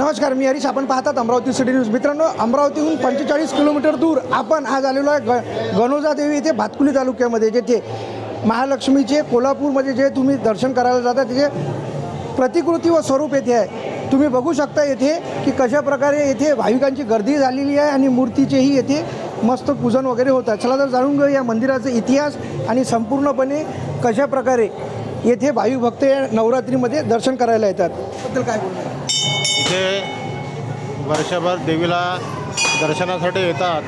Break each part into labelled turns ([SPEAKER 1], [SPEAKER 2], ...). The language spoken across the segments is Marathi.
[SPEAKER 1] नमस्कार मी हरीश. आपण पाहतात अमरावती सिटी न्यूज. मित्रांनो अमरावतीहून पंचेचाळीस किलोमीटर दूर आपण आज आलेलो आहे ग गणोजा देवी येथे भातकुली तालुक्यामध्ये जेथे महालक्ष्मीचे कोल्हापूरमध्ये जे तुम्ही दर्शन करायला जाता त्याचे प्रतिकृती व स्वरूप येथे आहे. तुम्ही बघू शकता येथे की कशा प्रकारे येथे भाविकांची गर्दी झालेली आहे आणि मूर्तीचेही येथे मस्त पूजन वगैरे होतात चला तर जाणून घेऊ या मंदिराचा इतिहास आणि संपूर्णपणे कशा प्रकारे येथे भाविक भक्त या नवरात्रीमध्ये दर्शन करायला येतात. बद्दल काय बोलतात
[SPEAKER 2] इथे वर्षभर देवीला दर्शनासाठी येतात.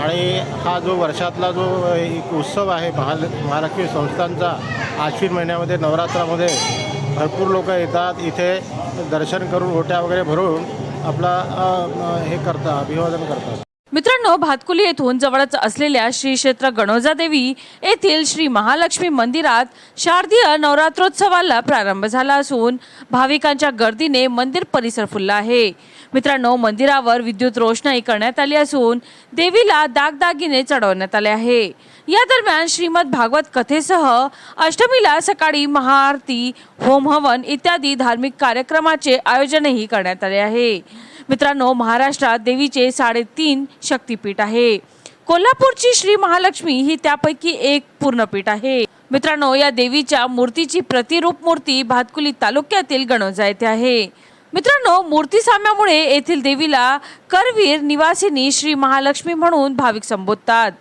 [SPEAKER 2] आणि हा जो वर्षातला जो एक उत्सव आहे महाल महालक्ष्मी संस्थांचा आश्विन महिन्यामध्ये नवरात्रामध्ये भरपूर लोक येतात. इथे दर्शन करून ओट्या वगैरे भरून आपला हे करतात अभिवादन करतात.
[SPEAKER 3] मित्रांनो भातकुली येथून जवळच असलेल्या श्री क्षेत्र गणोजा देवी येथील श्री महालक्ष्मी मंदिरात शारदीय नवरात्रोत्सवाला प्रारंभ झाला असून भाविकांच्या गर्दीने मंदिर परिसर फुलला आहे. मित्रांनो मंदिरावर विद्युत रोषणाई करण्यात आली असून देवीला दागदागिने चढवण्यात आले आहे. या दरम्यान श्रीमद भागवत कथेसह अष्टमीला सकाळी महाआरती होम हवन इत्यादी धार्मिक कार्यक्रमाचे आयोजनही करण्यात आले आहे. मित्रांनो महाराष्ट्रात देवीचे साडेतीन शक्तीपीठ आहे. कोल्हापूरची श्री महालक्ष्मी ही त्यापैकी एक पूर्णपीठ आहे. मित्रांनो या देवीच्या मूर्तीची प्रतिरूप मूर्ती भातकुली तालुक्यातील गणोजा येथे आहे. मित्रांनो मूर्ती साम्यामुळे येथील देवीला करवीर निवासिनी श्री महालक्ष्मी म्हणून भाविक संबोधतात.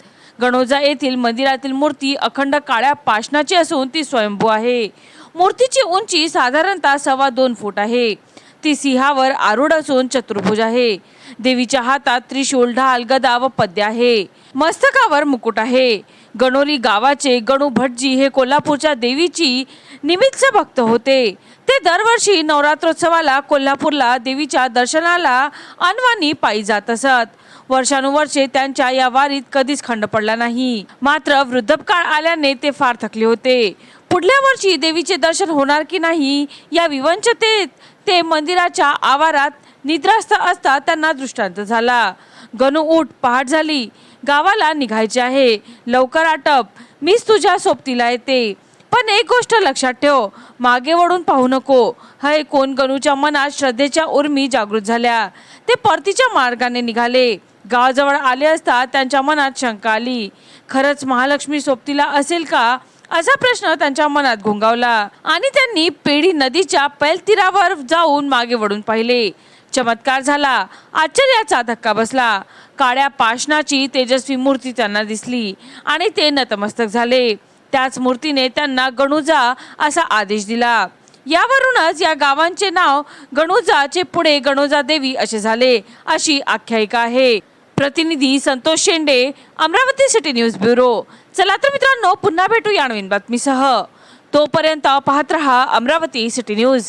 [SPEAKER 3] गणोजा येथील मंदिरातील मूर्ती अखंड काळ्या पाषणाची असून ती स्वयंभू आहे. मूर्तीची उंची साधारणतः सव्वा दोन फूट आहे. ती सिंहावर आरूढ असून चतुर्भुज आहे. देवीच्या हातात त्रिशूल ढाल गदा व पद्य आहे. मस्तकावर मुकुट आहे. गणोली गावाचे गणू भटजी हे कोल्हापूरच्या देवीची निमित्त भक्त होते. ते दरवर्षी नवरात्रोत्सवाला कोल्हापूरला देवीच्या दर्शनाला अनवानी पायी जात असत. वर्षानुवर्षे त्यांच्या या वारीत कधीच खंड पडला नाही. मात्र वृद्धकाळ आल्याने ते फार थकले होते. पुढल्या वर्षी देवीचे दर्शन होणार की नाही या विवंचतेत ते मंदिराच्या आवारात निद्रास्त असता त्यांना दृष्टांत झाला. गणू उठ पहाट झाली. गावाला निघायचे आहे. लवकर आटप. मीच तुझ्या सोबतीला येते. पण एक गोष्ट लक्षात ठेव. मागे वळून पाहू नको. हय कोण गणूच्या मनात श्रद्धेच्या उर्मी जागृत झाल्या. ते परतीच्या मार्गाने निघाले. गावाजवळ आले असता त्यांच्या मनात शंका आली. खरंच महालक्ष्मी सोबतीला असेल का? असा प्रश्न त्यांच्या मनात घोंगावला आणि त्यांनी पेढी नदीच्या पैलतीरावर जाऊन मागे वळून पाहिले. चमत्कार झाला. आश्चर्याचा धक्का बसला. काळ्या पाषणाची तेजस्वी मूर्ती त्यांना दिसली आणि ते नतमस्तक झाले. त्याच मूर्तीने त्यांना गणुजा असा आदेश दिला. यावरूनच या गावांचे नाव गणुजाचे पुढे गणुजा देवी असे झाले अशी आख्यायिका आहे. प्रतिनिधी Santosh Shende Amravati city news bureau. चला तर मित्रांनो पुन्हा भेटू या नवीन बातमीसह. तोपर्यंत पाहत रहा अमरावती सिटी न्यूज.